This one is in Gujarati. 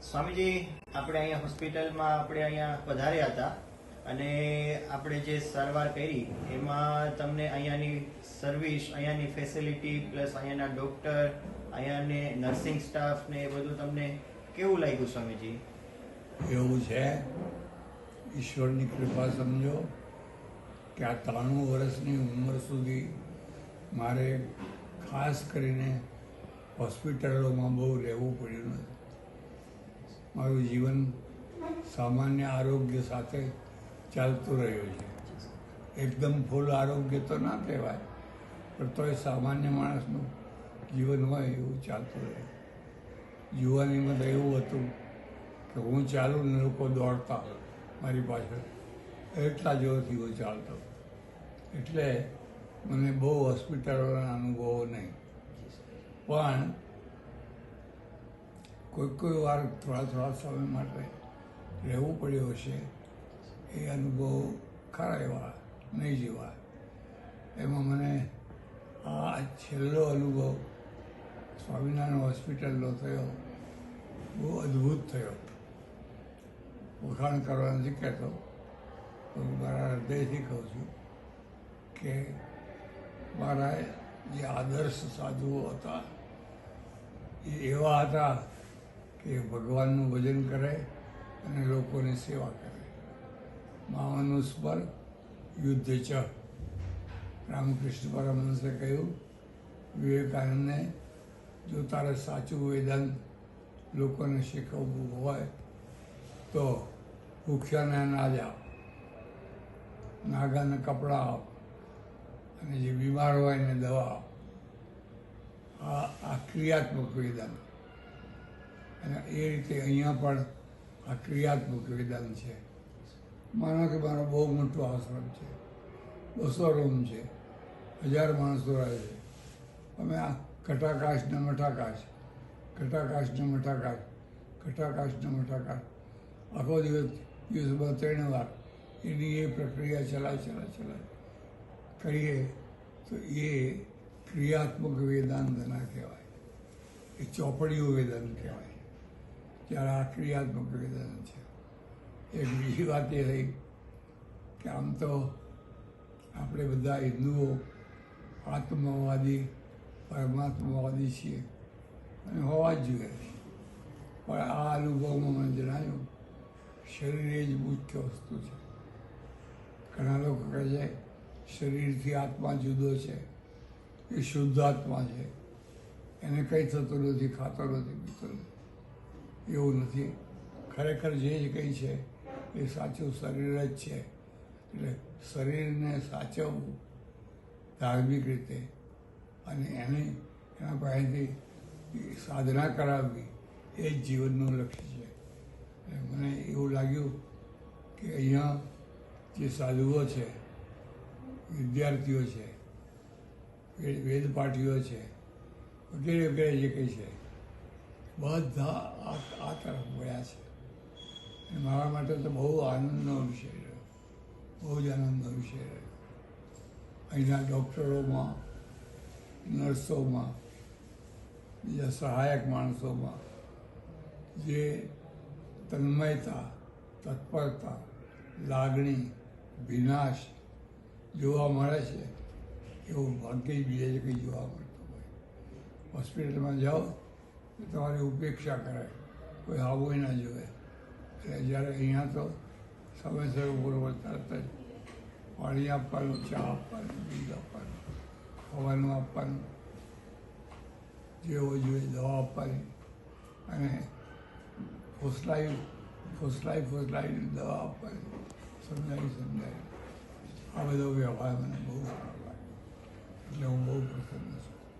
સ્વામીજી, આપણે અહીંયા હોસ્પિટલમાં આપણે અહીંયા પધાર્યા હતા અને આપણે જે સારવાર કરી, એમાં તમને અહીંયાની સર્વિસ અહીંયાની ફેસિલિટી પ્લસ અહીંયાના ડોક્ટર અહીંયાને નર્સિંગ સ્ટાફ ને એ બધું તમને કેવું લાગ્યું સ્વામીજી? એવું છે. ઈશ્વરની કૃપા સમજો કે આ ત્રાણું વર્ષની ઉંમર સુધી મારે ખાસ કરીને હોસ્પિટલોમાં બહુ રહેવું પડ્યું નથી. મારું જીવન સામાન્ય આરોગ્ય સાથે ચાલતું રહ્યું છે. એકદમ ફૂલ આરોગ્ય તો ના કહેવાય, પણ તોય સામાન્ય માણસનું જીવન હોય એવું ચાલતું રહે. યુવાનીમાં તો એવું હતું કે હું ચાલું ને લોકો દોડતા મારી પાછળ. એટલા જોરથી હું ચાલતો એટલે મને બહુ હોસ્પિટલોના અનુભવો નહીં. પણ કોઈ કોઈ વાર થોડા થોડા સમય માટે રહેવું પડ્યું હશે, એ અનુભવ ખરા એવા, નહીં જેવા. એમાં મને આ છેલ્લો અનુભવ સ્વામિનારાયણ હોસ્પિટલનો થયો, બહુ અદ્ભુત થયો. વખાણ કરવા નથી કહેતો, હું મારા હૃદયથી કહું છું કે મારા જે આદર્શ સાધુઓ હતા, એ એવા હતા કે ભગવાનનું ભજન કરે અને લોકોની સેવા કરે. મામનુસ્મર યુદ્ધ ચ રામકૃષ્ણ પરમહંસે કહ્યું, વિવેકાનંદને જો તારે સાચું વેદાંત લોકોને શીખવવું હોય, તો ભૂખ્યાને અનાજ આપ, નાગાને કપડાં આપ અને જે બીમાર હોય એને દવા આપ. આ આ ક્રિયાત્મક વેદાંત. અને એ રીતે અહીંયા પણ આ ક્રિયાત્મક વેદાંત છે. માનો કે મારો બહુ મોટો આશ્રમ છે. બસો રૂમ છે. હજાર માણસો રહે છે. અમે આ કટાકાશ ને મઠાકાશ કટાકાશ ને મઠાકાશ કટાકાશ ને મઠાકાશ. આખો દિવસ દિવસમાં ત્રણ વાર એની એ પ્રક્રિયા ચલાય ચલાય ચલાય. કરીએ તો એ ક્રિયાત્મક વેદાંત ના કહેવાય. એ ચોપડીઓ વેદાંત કહેવાય. જ્યારે આ ક્રિયાત્મક વેદાંત છે. એક બીજી વાત એ રહી કે આમ તો આપણે બધા હિન્દુઓ આત્મવાદી, પરમાત્માવાદી છીએ અને હોવા જ જોઈએ. પણ આ અનુભવમાં મને જણાવ્યું, શરીર એ જ મુખ્ય વસ્તુ છે. ઘણા લોકો કહે છે, શરીરથી આત્મા જુદો છે, એ શુદ્ધ આત્મા છે. એને કંઈ થતું નથી, ખાતો નથી, પીતો નથી. એવું નથી. ખરેખર જે જ કંઈ છે, એ સાચું શરીર જ છે. એટલે શરીરને સાચવવું ધાર્મિક રીતે અને એને એના પાસેથી સાધના કરાવવી, એ જ જીવનનું લક્ષ્ય છે. મને એવું લાગ્યું કે અહીંયા જે સાધુઓ છે, વિદ્યાર્થીઓ છે વેદ વેદપાઠીઓ છે, વગેરે વગેરે જે કંઈ છે બધા આ આ તરફ વળ્યા છે. અને મારા માટે તો બહુ આનંદનો વિષય રહ્યો. બહુ જ આનંદનો વિષય રહ્યો. અહીંના ડૉક્ટરોમાં, નર્સોમાં, બીજા સહાયક માણસોમાં જે તન્મયતા, તત્પરતા, લાગણી, વિનાશ જોવા મળે છે, એવું ભાગ્ય જ બીજે કંઈ જોવા મળતું હોય. હોસ્પિટલમાં જાઓ તમારી ઉપેક્ષા કરાય કોઈ આવું ના જોવે. એટલે જ્યારે અહીંયા તો સમયસર બરોબર તરત જ પાણી આપવાનું, ચા આપવાનું, દૂધ આપવાનું ખાવાનું આપવાનું, જેવો જોઈએ દવા આપવાની. અને ફોસલાઈ ફોસલાઈ, ફોસલાઈને દવા આપવાની. સમજાવી સમજાવી આ બધો વ્યવહાર મને બહુ સારો લાગ્યો એટલે હું બહુ પ્રસન્ન છું.